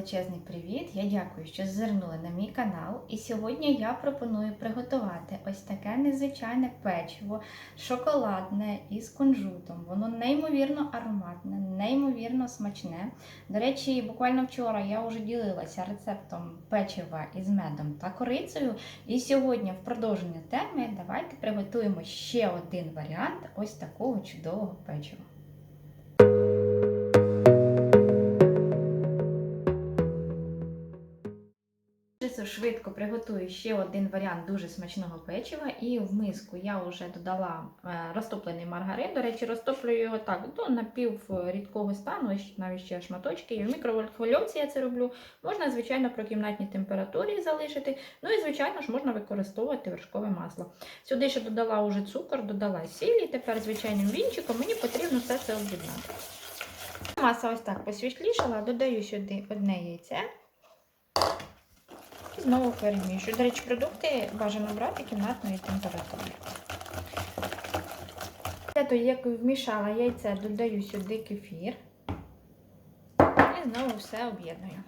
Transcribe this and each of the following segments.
величезний привіт! Я дякую, що звернули на мій канал. І сьогодні я пропоную приготувати ось таке незвичайне печиво, шоколадне із кунжутом. Воно неймовірно ароматне, неймовірно смачне. До речі, буквально вчора я вже ділилася рецептом печива із медом та корицею. І сьогодні, в продовження теми, давайте приготуємо ще один варіант ось такого чудового печива. Дуже швидко приготую ще один варіант дуже смачного печива. І в миску я вже додала е, розтоплений маргарин. До речі, розтоплюю його так до напів рідкого стану, навіть ще шматочки. І в мікроволновці я це роблю. Можна, звичайно, при кімнатній температурі залишити. Ну і, звичайно ж, можна використовувати вершкове масло. Сюди ще додала уже цукор, додала сіль, і тепер звичайним вінчиком мені потрібно все це об'єднати. Маса ось так посвітлішала, додаю сюди одне яйце. Знову перемішую. До речі, продукти бажано брати кімнатної температури. Після того, як вмішала яйце, додаю сюди кефір і знову все об'єдную.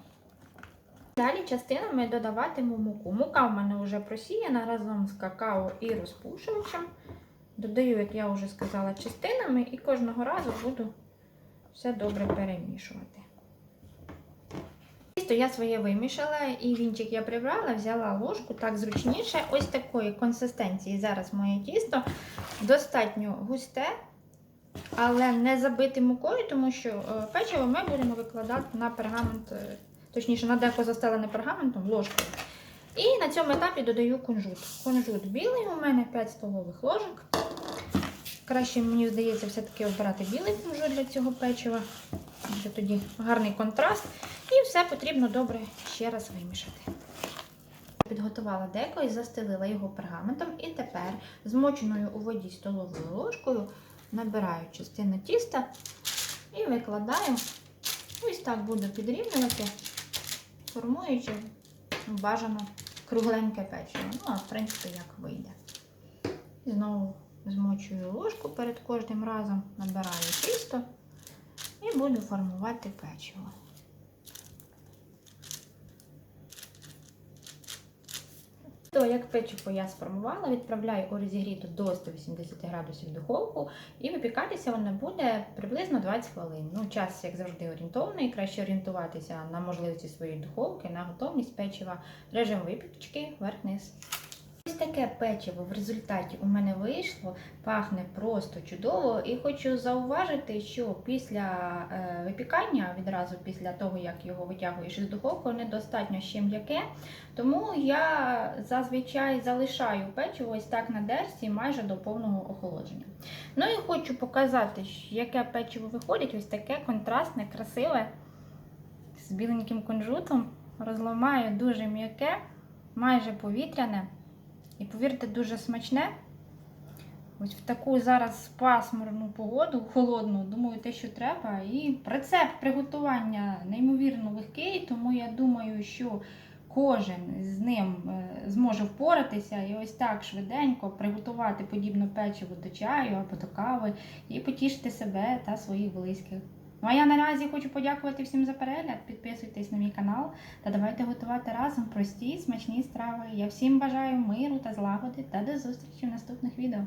Далі частинами додаватиму муку. Мука в мене вже просіяна разом з какао і розпушувачем. Додаю, як я вже сказала, частинами і кожного разу буду все добре перемішувати. Тісто я своє вимішала і вінчик я прибрала, взяла ложку так зручніше. Ось такої консистенції зараз моє тісто достатньо густе, але не забите мукою, тому що е, печиво ми будемо викладати на пергамент, е, точніше, на деко застелене пергаментом ложкою. І на цьому етапі додаю кунжут. Кунжут білий у мене 5 столових ложок. Краще, мені здається, все-таки обирати білий кунжут для цього печива. Що тоді гарний контраст. І все потрібно добре ще раз вимішати. Підготувала деко і застелила його пергаментом. І тепер змоченою у воді столовою ложкою набираю частину тіста і викладаю. Ось так буду підрівнювати, формуючи бажано кругленьке печиво. Ну, а в принципі, як вийде. Знову змочую ложку перед кожним разом, набираю тісто і буду формувати печиво. То, як печиво я сформувала, відправляю у розігріту до 180 градусів духовку, і випікатися вона буде приблизно 20 хвилин. Ну, час, як завжди, орієнтовний, краще орієнтуватися на можливості своєї духовки, на готовність печива, режим випічки вверх-вниз. Ось таке печиво в результаті у мене вийшло, пахне просто чудово. І хочу зауважити, що після е, випікання, відразу після того, як його витягуєш із духовки, недостатньо ще м'яке. Тому я зазвичай залишаю печиво ось так на дерсі майже до повного охолодження. Ну і хочу показати, яке печиво виходить, ось таке контрастне, красиве, з біленьким кунжутом. Розламаю дуже м'яке, майже повітряне. І повірте, дуже смачне. Ось в таку зараз пасмурну погоду, холодну, думаю, те, що треба. І рецепт приготування неймовірно легкий, тому я думаю, що кожен з ним е, зможе впоратися і ось так швиденько приготувати подібне печиво до чаю або до кави і потішити себе та своїх близьких. Ну а я наразі хочу подякувати всім за перегляд. Підписуйтесь на мій канал та давайте готувати разом прості смачні страви. Я всім бажаю миру та злагоди та до зустрічі в наступних відео.